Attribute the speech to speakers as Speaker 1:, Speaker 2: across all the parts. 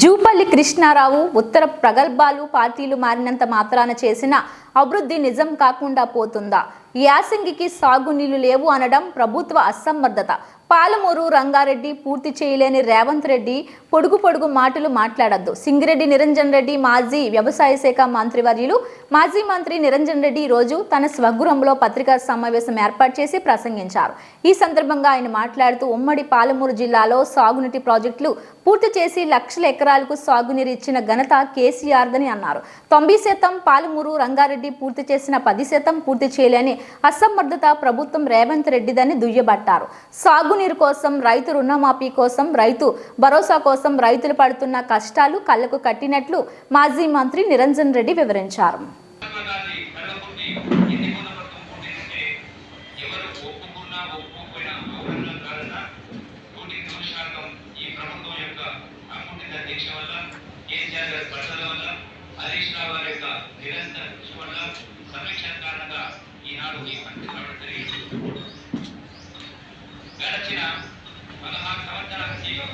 Speaker 1: జూపల్లి కృష్ణారావు ఉత్తర ప్రగల్భాలు పార్టీలు మారినంత మాత్రాన చేసిన అభివృద్ధి నిజం కాకుండా పోతుందా? యాసంగికి సాగునీళ్ళు లేవు అనడం ప్రభుత్వ అసమర్థత. పాలమూరు రంగారెడ్డి పూర్తి చేయలేని రేవంత్ రెడ్డి పొడుగు పొడుగు మాటలు మాట్లాడద్దు. సింగిరెడ్డి నిరంజన్ రెడ్డి మాజీ వ్యవసాయ శాఖ మంత్రివర్యులు మాజీ మంత్రి నిరంజన్ రెడ్డి రోజు తన స్వగృహంలో పత్రికా సమావేశం ఏర్పాటు చేసి ప్రసంగించారు. ఈ సందర్భంగా ఆయన మాట్లాడుతూ ఉమ్మడి పాలమూరు జిల్లాలో సాగునీటి ప్రాజెక్టులు పూర్తి చేసి లక్షల ఎకరాలకు సాగునీరు ఇచ్చిన ఘనత కేసీఆర్దని అన్నారు. తొంభై శాతం పాలమూరు రంగారెడ్డి పూర్తి చేసిన పది శాతం పూర్తి చేయలేని అసమర్థత ప్రభుత్వం రేవంత్ రెడ్డిదని దుయ్యబట్టారు. సాగునీరు కోసం రైతు రుణమాఫీ కోసం రైతు భరోసా కోసం రైతులు పడుతున్న కష్టాలు కళ్ళకు కట్టినట్లు మాజీ మంత్రి నిరంజన్ రెడ్డి వివరించారు.
Speaker 2: నిరంతర కృషి వల్ల సమీక్ష కారణంగా ఈనాడు ఈ పని వచ్చిన పదహారు సంవత్సరాల పదహారు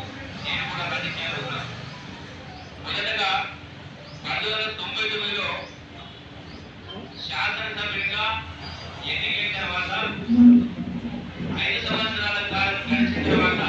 Speaker 2: నేను కూడా రాజకీయాలు ఉన్నాను మొదటగా పంతొమ్మిది వందల తొంభై తొమ్మిదిలో శాసనసభ్యుడిగా ఎన్నికైన తర్వాత ఐదు సంవత్సరాల కాలం గడిచిన తర్వాత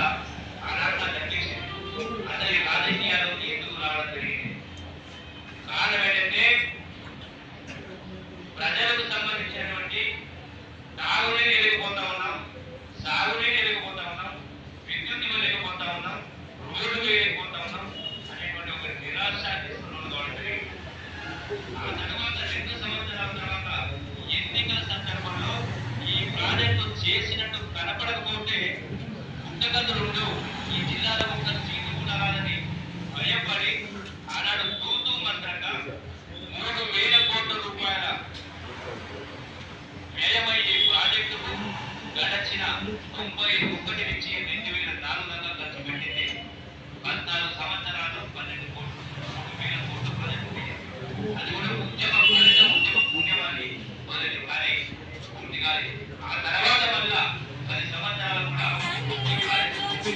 Speaker 2: ఇబ్బందులు ఉండవు. ఈ జిల్లాలో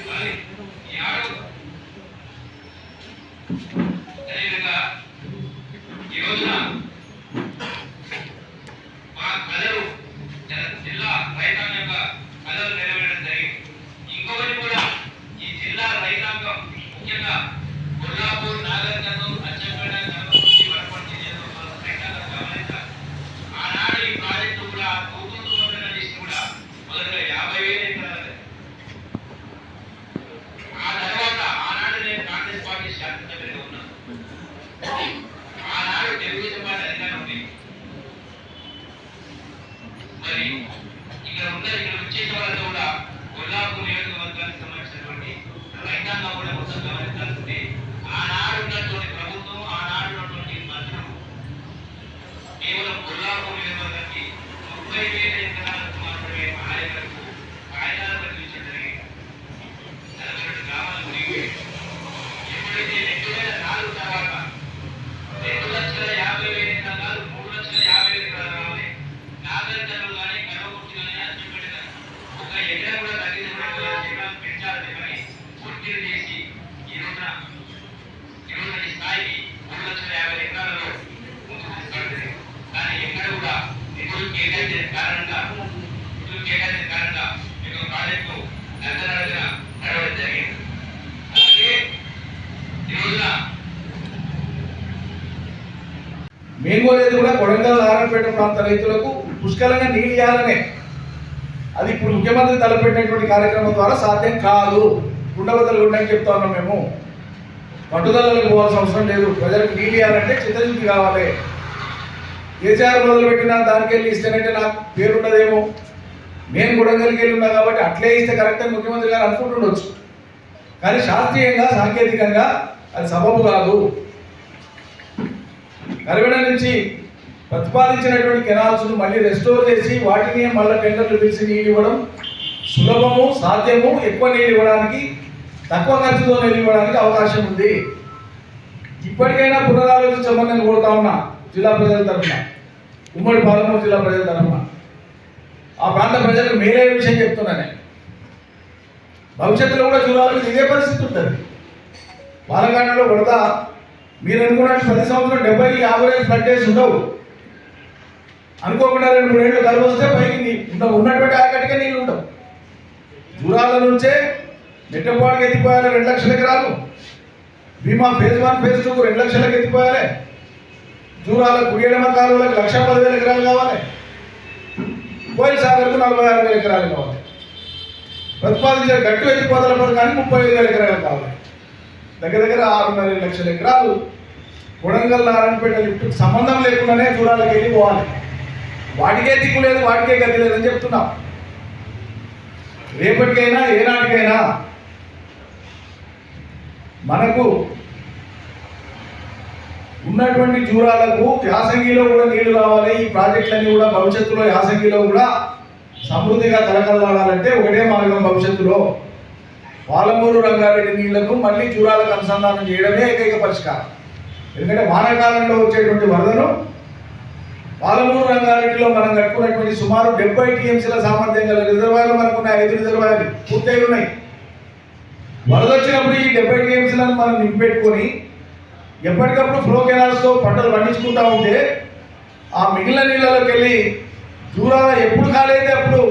Speaker 2: కానీ మరి ఇక్కడ ఉన్న ఇక్కడ వచ్చేసిన వాళ్ళతో కూడా కొల్లాపూర్ నియోజకవర్గానికి సంబంధించినటువంటి రైతాంగం కూడా మొత్తం గమనించాల్సింది. ఆనాడు ఉన్నటువంటి ప్రభుత్వం ఆనాడు ఉన్నటువంటి మంత్రులు కేవలం కొల్లాపూర్ కేటాయించిన కారణంగా నిధులు కేటాయించిన కారణంగా ప్రాజెక్టు నడవడం జరిగింది. అలాగే ఈ రోజున
Speaker 3: మేము కూడా కొడంగల్ నారాయణపేట ప్రాంత రైతులకు పుష్కలంగా నీళ్ళు ఇవ్వాలనే. అది ఇప్పుడు ముఖ్యమంత్రి తలపెట్టినటువంటి కార్యక్రమం ద్వారా సాధ్యం కాదు. గుండబద్దలు ఉండని చెప్తా ఉన్నాం మేము. పట్టుదలకు పోవాల్సిన అవసరం లేదు. ప్రజలకు నీళ్ళు ఇవ్వాలంటే చిత్తశుద్ధి కావాలి. కేసీఆర్ మొదలుపెట్టిన దానికి వెళ్ళి ఇస్తేనంటే నాకు పేరు ఉండదేమో నేను గుడంగల్కి వెళ్ళి ఉన్నా కాబట్టి అట్లే ఇస్తే కరెక్ట్ అని ముఖ్యమంత్రి గారు అనుకుంటుండొచ్చు. కానీ శాస్త్రీయంగా సాంకేతికంగా అది సబబు కాదు. కరివెడ నుంచి ప్రతిపాదించినటువంటి కెనాల్స్ను మళ్ళీ రెస్టోర్ చేసి వాటిని మళ్ళీ టెండర్లు పిలిచి నీళ్ళు ఇవ్వడం సులభము సాధ్యము. ఎక్కువ నీళ్ళు ఇవ్వడానికి తక్కువ ఖర్చుతో నీళ్ళు ఇవ్వడానికి అవకాశం ఉంది. ఇప్పటికైనా పునరాలోచించమని నేను కోరుతా ఉన్నా. జిల్లా ప్రజల తరఫున ఉమ్మడి పాలమూరు జిల్లా ప్రజల తరఫున. ఆ ప్రాంత ప్రజలకు మేలే విషయం చెప్తున్నా నేను. భవిష్యత్తులో కూడా చూడాలి ఇదే పరిస్థితి ఉంటుంది. పాలకాండలో పడతా మీరు అనుకున్నట్టు ప్రతి సంవత్సరం డెబ్బై యావరేజ్ ఫ్లడ్ డేస్ ఉండవు. అనుకోకుండా రెండు మూడేళ్ళు కలిపి వస్తే పైకి ఉన్నటువంటి ఆకటికే నీళ్ళు ఉండవు. దూరాల నుంచే నెట్టపాటుకు ఎత్తిపోయాలి రెండు లక్షల ఎకరాలు. బీమా ఫేజ్ వన్ ఫేజ్ టూ రెండు లక్షలకు ఎత్తిపోయాలి. దూరాల కుడియడమ కాలువలకు లక్ష పదివేల ఎకరాలు కావాలి. కోయిల్ సాగర్కు నలభై ఆరు వేల ఎకరాలు కావాలి. ప్రతిపాదించిన గట్టు ఎత్తిపోతల పథకానికి ముప్పై ఐదు వేల ఎకరాలు కావాలి. దగ్గర దగ్గర ఆరున్నర లక్షల ఎకరాలు కొడంగల్ నారాయణపేట లిఫ్ట్కి సంబంధం లేకుండానే దూరాలకు వెళ్ళి పోవాలి. వాటికే దిక్కు లేదు వాటికే గతి లేదని చెప్తున్నాం. రేపటికైనా ఏనాటికైనా మనకు ఉన్నటువంటి జూరాలకు యాసంగిలో కూడా నీళ్ళు రావాలి ఈ ప్రాజెక్టులన్నీ కూడా భవిష్యత్తులో యాసంగిలో కూడా సమృద్ధిగా తలకల్లాడాలంటే ఒకటే మార్గం భవిష్యత్తులో. పాలమూరు రంగారెడ్డి నీళ్ళను మళ్ళీ జూరాలకు అనుసంధానం చేయడమే ఏకైక పరిష్కారం. ఎందుకంటే వానాకాలంలో వచ్చేటువంటి వరదను పాలమూరు రంగారెడ్డిలో మనం కట్టుకున్నటువంటి సుమారు డెబ్బై టీఎంసీల సామర్థ్యం గల రిజర్వాయర్లు మనకున్న ఐదు రిజర్వాయర్లు పూర్తయి ఉన్నాయి. వరద వచ్చినప్పుడు ఈ డెబ్బై టీఎంసీలను మనం నింపెట్టుకొని ఎప్పటికప్పుడు ఫ్లో కెనాల్స్తో పంటలు పండించుకుంటా ఉంటే ఆ మిగిలిన నీళ్ళలోకి వెళ్ళి దూరాన ఎప్పుడు కాలైతే అప్పుడు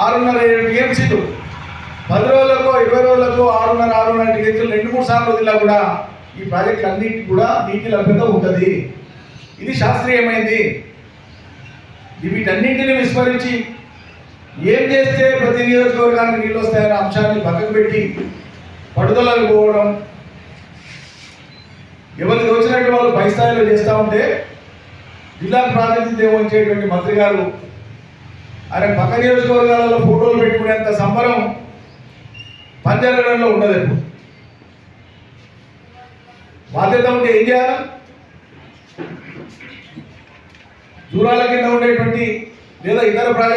Speaker 3: ఆరున్నర ఏడు టీఎంసీలు పది రోజులకు ఇరవై రోజులకు ఆరున్నర ఆరున్నర టీఎంసీలు రెండు మూడు సార్లు వదిలినా కూడా ఈ ప్రాజెక్ట్ అన్నింటికి కూడా నీటి లభ్యత ఉంటుంది. ఇది శాస్త్రీయమైంది. వీటన్నింటిని విస్మరించి ఏం చేస్తే ప్రతి నియోజకవర్గానికి నీళ్ళు వస్తాయనే అంశాన్ని పక్కకు పెట్టి పట్టుదలకు పోవడం ఎవరికి వచ్చినట్టు వాళ్ళు పై స్థాయిలో చేస్తూ ఉంటే జిల్లా ప్రాతినిధ్యం వచ్చేటువంటి మంత్రి గారు. ఆయన పక్క నియోజకవర్గాలలో ఫోటోలు పెట్టుకునేంత సంబరం పంజాగడంలో ఉండదు ఎప్పుడు బాధ్యత ఉంటే ఏం చేయాలి? దూరాల కింద ఉండేటువంటి లేదా ఇతర ప్రాజెక్ట్